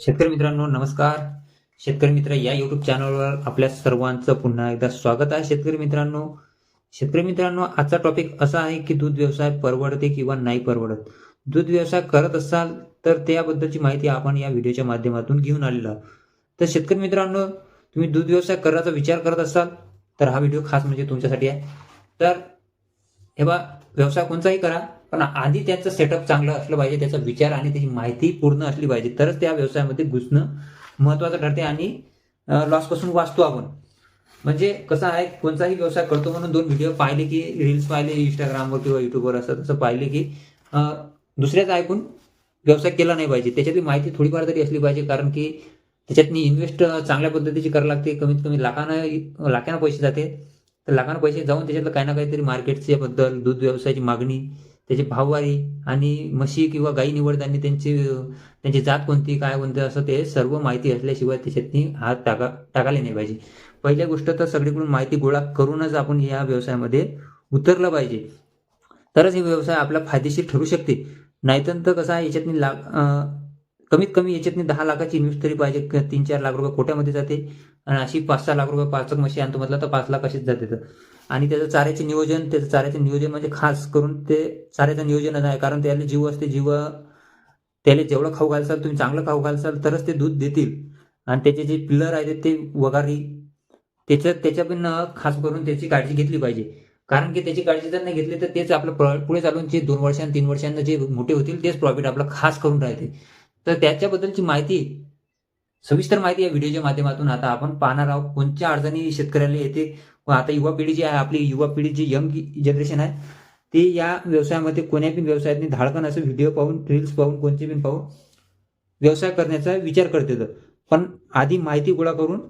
शेतकरी मित्रांनो नमस्कार. शेतकरी मित्र या युट्यूब चॅनलवर आपल्या सर्वांचं पुन्हा एकदा स्वागत आहे. शेतकरी मित्रांनो शेतकरी मित्रांनो आजचा टॉपिक असा आहे की दूध व्यवसाय परवडते किंवा नाही परवडत. दूध व्यवसाय करत असाल तर त्याबद्दलची माहिती आपण या व्हिडिओच्या माध्यमातून घेऊन आलेलो आहोत. तर शेतकरी मित्रांनो तुम्ही दूध व्यवसाय करण्याचा विचार करत असाल तर हा व्हिडिओ खास म्हणजे तुमच्यासाठी आहे. तर हे बा व्यवसाय कोणताही करा पण आधी त्याचं सेटअप चांगलं असलं पाहिजे त्याचा विचार आणि त्याची माहिती पूर्ण असली पाहिजे. तरच त्या व्यवसायामध्ये घुसणं महत्वाचं ठरते आणि लॉसपासून वाचतो आपण. म्हणजे कसं आहे कोणताही व्यवसाय करतो म्हणून दोन व्हिडिओ पाहिले की रील्स पाहिले इंस्टाग्रामवर किंवा युट्यूबवर असं तसं पाहिले की दुसऱ्याचं ऐकून व्यवसाय केला नाही पाहिजे. त्याच्यातली माहिती थोडीफार तरी असली पाहिजे कारण की त्याच्यातनी इन्व्हेस्ट चांगल्या पद्धतीची करावं लागते. कमीत कमी लाखानं लाखांना पैसे जाते. तर लाखांना पैसे जाऊन त्याच्यातलं काही ना काहीतरी मार्केटच्या बद्दल दूध व्यवसायाची मागणी त्याची भाववारी आणि म्हशी किंवा गाई निवडताना त्यांची त्यांची जात कोणती काय कोणती असं ते सर्व माहिती असल्याशिवाय त्याच्यातनी हात टाका टाकायला नाही पाहिजे. पहिल्या गोष्ट तर सगळीकडून माहिती गोळा करूनच आपण या व्यवसायामध्ये उतरलं पाहिजे. तरच हे व्यवसाय आपला फायदेशीर ठरू शकते. नाहीतर तर कसं आहे याच्यातनी लाख कमीत कमी याच्यातनी दहा लाखाची इन्व्हेस्ट तरी पाहिजे तीन चार लाख रुपये कोट्यामध्ये जाते. आणि अशी पाच सहा लाख रुपये पाच म्हशी आणतो म्हटलं तर पाच लाख अशीच जाते तर. आणि त्याचं चाऱ्याचे नियोजन त्याचं चाऱ्याचे नियोजन म्हणजे खास करून ते चाऱ्याचं नियोजनच आहे. कारण त्याला जीव असते जीव त्याला जेवढं खाऊ घालसाल तुम्ही चांगलं खाऊ घालसाल तरच ते दूध देतील. आणि त्याचे जे पिल्लर आहेत ते वगारी त्याच्या त्याच्या पण खास करून त्याची काळजी घेतली पाहिजे. कारण की त्याची काळजी जर नाही घेतली तर तेच आपलं पुढे चालून जे दोन वर्षांनी तीन वर्षांना जे मोठे होतील तेच प्रॉफिट आपलं खास करून राहते. तर त्याच्याबद्दलची माहिती सविस्तर माहिती या व्हिडिओच्या माध्यमातून आता आपण पाहणार आहोत. कोणत्या अडचणी शेतकऱ्याला येते व आता युवा पिढी जी आहे आपली युवा पिढी जी यंग जनरेशन आहे ती या व्यवसायामध्ये कोण्या पण व्यवसायातनी धाडकन असं व्हिडिओ पाहून रील्स पाहून कोणते पण पाहून व्यवसाय करण्याचा विचार करते पण आधी माहिती गोळा करून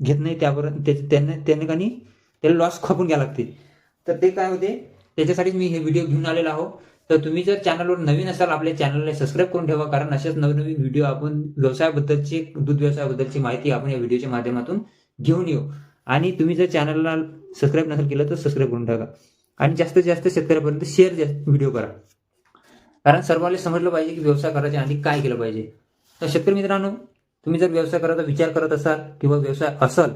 घेत नाही त्यावर त्याच्या- त्यांना त्यांनी का त्याला लॉस खपून घ्यावं लागते. तर ते काय होते त्याच्यासाठी मी हे व्हिडिओ घेऊन आलेलो आहो. तर तुम्ही जर चॅनलवर नवीन असाल आपल्या चॅनलला सबस्क्राईब करून ठेवा कारण अशाच नवनवीन व्हिडिओ आपण व्यवसायाबद्दलची दूध व्यवसायाबद्दलची माहिती आपण या व्हिडिओच्या माध्यमातून घेऊन येऊ. आणि तुम्ही जर चॅनलला सबस्क्राईब नसेल केलं तर सबस्क्राईब करून टाका. आणि जास्तीत जास्त शेतकऱ्यापर्यंत शेअर व्हिडिओ करा. कारण सर्वांना समजलं पाहिजे की व्यवसाय करायच्या आधी काय केलं पाहिजे. तर शेतकरी मित्रांनो तुम्ही जर व्यवसाय करायचा विचार करत असाल किंवा व्यवसाय असल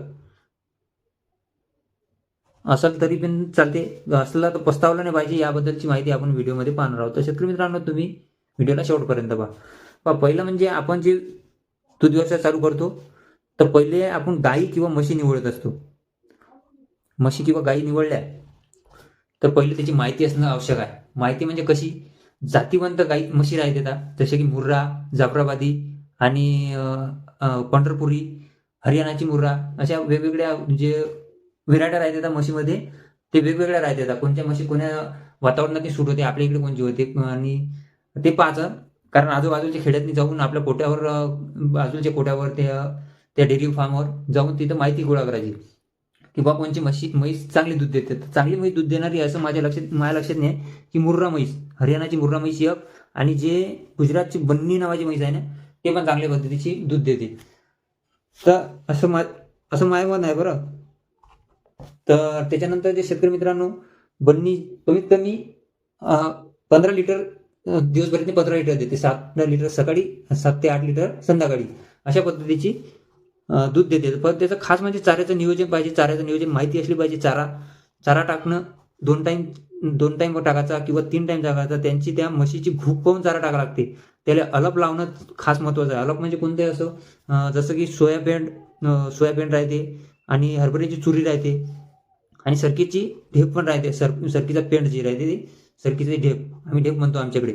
असेल तरी पण चालते. असला तर पस्तावला नाही पाहिजे याबद्दलची माहिती आपण व्हिडिओमध्ये पाहणार आहोत. तर शेतकरी मित्रांनो तुम्ही व्हिडिओला शेवटपर्यंत पहा. पहिलं म्हणजे आपण जे दूध व्यवसाय चालू करतो तर पहिले आपण गाई किंवा म्हशी निवडत असतो. म्हशी किंवा गाई निवडल्या तर पहिले त्याची माहिती असणं आवश्यक आहे. माहिती म्हणजे कशी? जातीवंत गाई म्हशी राहते त्या जसे की मुर्रा जाफराबादी आणि पंढरपुरी हरियाणाची मुर्रा अशा वेगवेगळ्या जे व्हेरायट्या राहते म्हशीमध्ये ते वेगवेगळ्या राहते कोणत्या म्हशी कोण्या वातावरणात सूट होते आपल्या इकडे कोणती होते आणि ते पाहायचं. कारण आजूबाजूच्या खेड्यातनी जाऊन आपल्या कोट्यावर बाजूच्या कोट्यावर ते त्या डेअरी फार्मवर जाऊन तिथं माहिती गोळा करायची. की बा कोणची म्हशी म्हैस चांगली दूध देते. चांगली म्हैस दूध देणारी असं माझ्या लक्षात माझ्या लक्षात नाही की मुर्रा म्हैस हरियाणाची मुर्रा म्हैस एक. आणि जे गुजरातची बन्नी नावाची म्हैस आहे ना ते पण चांगल्या पद्धतीची दूध देते. तर असं मा असं माझं मत आहे बरं. तर त्याच्यानंतर जे शेतकरी मित्रांनो बन्नी कमीत कमी पंधरा लिटर दिवसभरात पंधरा लिटर देते. सात लिटर सकाळी सात ते आठ लिटर संध्याकाळी. अशा पद्धतीची दूध देते. पण त्याचं खास म्हणजे चाऱ्याचं नियोजन पाहिजे. चाऱ्याचं नियोजन माहिती असली पाहिजे. चारा चारा टाकणं दोन टाईम दोन टाईम टाकायचा किंवा तीन टाईम टाकायचा. त्यांची त्या म्हशीची भूक पाहून चारा टाकावं लागते. त्याला अलप लावणं खास महत्त्वाचं आहे. अलप म्हणजे कोणते असं जसं की सोयाबीन सोयाबीन राहते आणि हरभऱ्याची चुरी राहते. आणि सरकीची ढेप पण राहते. सर सरकीचा पेंट जी राहते ती सरकीचे ढेप. आम्ही ढेप म्हणतो आमच्याकडे.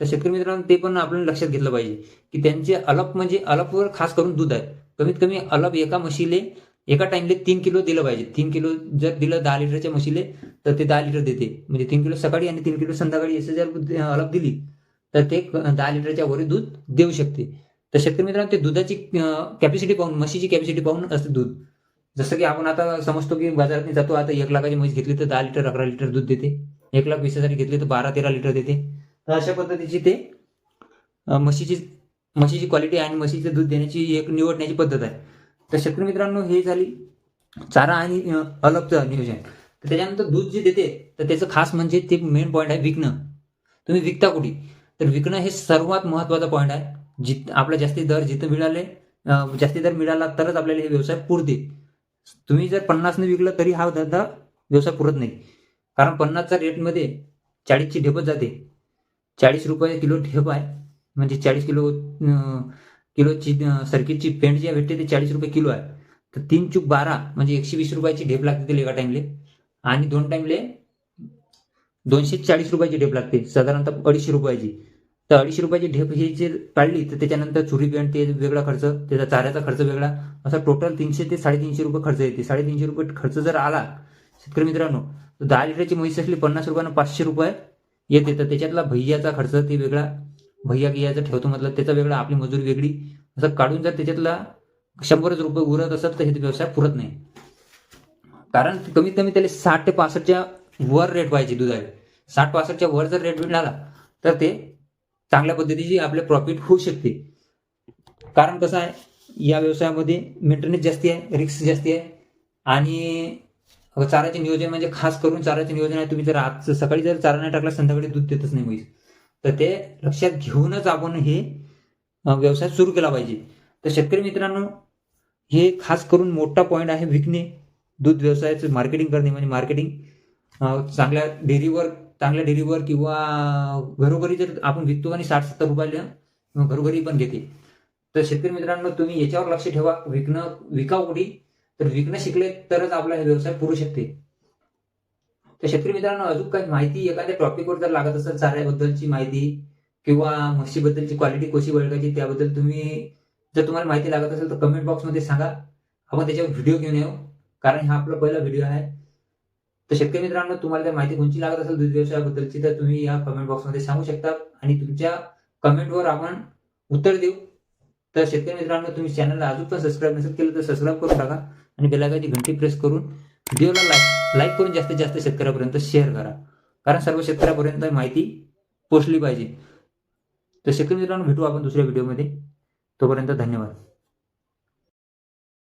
तर शेतकरी मित्रांनो ते पण आपल्याला लक्षात घेतलं पाहिजे की त्यांचे अलप म्हणजे अलपवर खास करून दूध आहे. कमीत कमी अलग एका म्हशीले एका टाइमले तीन किलो दिलं पाहिजे. तीन किलो जर दिलं दहा लिटरच्या म्हशीले तर ते दहा लिटर देते. म्हणजे तीन किलो सकाळी आणि तीन किलो संध्याकाळी असं जर अलप दिली तर ते दहा लिटरच्या वर दूध देऊ शकते. तर शेतकरी मित्रांनो ते दुधाची कॅपॅसिटी पाहून म्हशीची कॅपॅसिटी पाहून असते दूध. जसं की आपण आता समजतो की बाजारात जातो आता एक लाखाची म्हैस घेतली तर दहा लिटर अकरा लिटर दूध देते. एक लाख वीस हजार घेतली तर बारा तेरा लिटर देते. तर अशा पद्धतीची ते म्हशीची म्हशीची क्वालिटी आणि म्हशीचं दूध देण्याची एक निवडण्याची पद्धत आहे. तर शेतकरी मित्रांनो हे झाली चारा आणि अं, अलगचं नियोजन. तर त्याच्यानंतर दूध जे देते तर त्याचं खास म्हणजे ते मेन पॉईंट आहे विकणं. तुम्ही विकता कुठे? तर विकणं हे सर्वात महत्त्वाचा पॉईंट आहे. जित आपला जास्ती दर जिथं मिळाले जास्ती दर मिळाला तरच आपल्याला हे व्यवसाय पुरते. तुम्ही जर पन्नासने विकलं तरी हा धंदा व्यवसाय पुरत नाही. कारण पन्नासच्या रेटमध्ये चाळीसची ढेपच जाते. चाळीस रुपये किलो ढेप आहे. म्हणजे चाळीस किलो किलोची सर्किटची पेंट जी भेटते ते चाळीस रुपये किलो आहे. तर तीन चूक बारा म्हणजे एकशे वीस रुपयाची ढेप लागते त्याला एका टाइमले आणि दोन टाइमले दोनशे चाळीस रुपयाची ढेप लागते साधारणतः अडीचशे रुपयाची. तर अडीचशे रुपयाची ढेप ही जर काढली तर त्याच्यानंतर चुरी पेंट ते वेगळा खर्च त्याचा चाऱ्याचा खर्च वेगळा. असा टोटल तीनशे ते साडेतीनशे रुपये खर्च येते. साडेतीनशे रुपये खर्च जर आला शेतकरी मित्रांनो तर दहा लिटरची म्हैस असली पन्नास रुपयानं पाचशे रुपये येते. तर त्याच्यातला भैयाचा खर्च ते वेगळा. भैया गियाचा ठेवतो म्हटलं त्याचा वेगळा आपली मजुरी वेगळी. असं काढून जर त्याच्यातला शंभरच रुपये उरत असत तर हे व्यवसाय पुरत नाही. कारण कमीत कमी त्याला साठ ते पासष्टच्या वर रेट पाहिजे दुधाला. साठ पासष्टच्या वर जर रेट मिळाला तर ते चांगल्या पद्धतीची आपले प्रॉफिट होऊ शकते. कारण कसं आहे या व्यवसायामध्ये मेंटेनन्स जास्ती आहे रिक्स जास्ती आहे. आणि चाराचे नियोजन म्हणजे खास करून चाराचे नियोजन आहे तुम्ही जर आज सकाळी जर चारा नाही टाकला संध्याकाळी दूध देतच नाही म्हैस. तर ते लक्षात घेऊनच आपण हे व्यवसाय सुरू केला पाहिजे. तर शेतकरी मित्रांनो हे खास करून मोठा पॉईंट आहे विकणे दूध व्यवसायाचं मार्केटिंग करणे म्हणजे मार्केटिंग चांगल्या डेअरीवर चांगल्या डेअरीवर किंवा घरोघरी जर आपण विकतो आणि साठ सत्तर रुपयाला घरोघरी पण घेते. तर शेतकरी मित्रांनो तुम्ही याच्यावर लक्ष ठेवा. विकणं विकावडी तर विकणं शिकले तरच आपला हे व्यवसाय पुरू शकते. तर शेतकरी मित्रांनो अजून काही माहिती एखाद्या टॉपिकवर जर लागत असेल चाऱ्याबद्दलची माहिती किंवा म्हशीबद्दलची क्वालिटी कशी ओळखायची त्याबद्दल तुम्ही जर तुम्हाला माहिती लागत असेल तर कमेंट बॉक्समध्ये सांगा. आपण त्याच्यावर व्हिडिओ घेऊन येऊ कारण हा आपला पहिला व्हिडिओ आहे. तर शेतकरी मित्रांनो तुम्हाला जर माहिती कोणती लागत असेल दूध व्यवसायाबद्दलची तर तुम्ही या कमेंट बॉक्समध्ये सांगू शकता आणि तुमच्या कमेंटवर आपण उत्तर देऊ. तर शेतकरी मित्रांनो तुम्ही चॅनलला अजून पण सबस्क्राईब नसेल केलं तर सबस्क्राईब करून टाका आणि बेलायकाची घंटी प्रेस करून व्हिडिओला लाईक लाईक करून जास्तीत जास्त शेतकऱ्यापर्यंत शेअर करा. कारण सर्व शेतकऱ्यापर्यंत माहिती पोचली पाहिजे. तर शेतकरी मित्रांनो भेटू आपण दुसऱ्या व्हिडिओमध्ये तोपर्यंत धन्यवाद.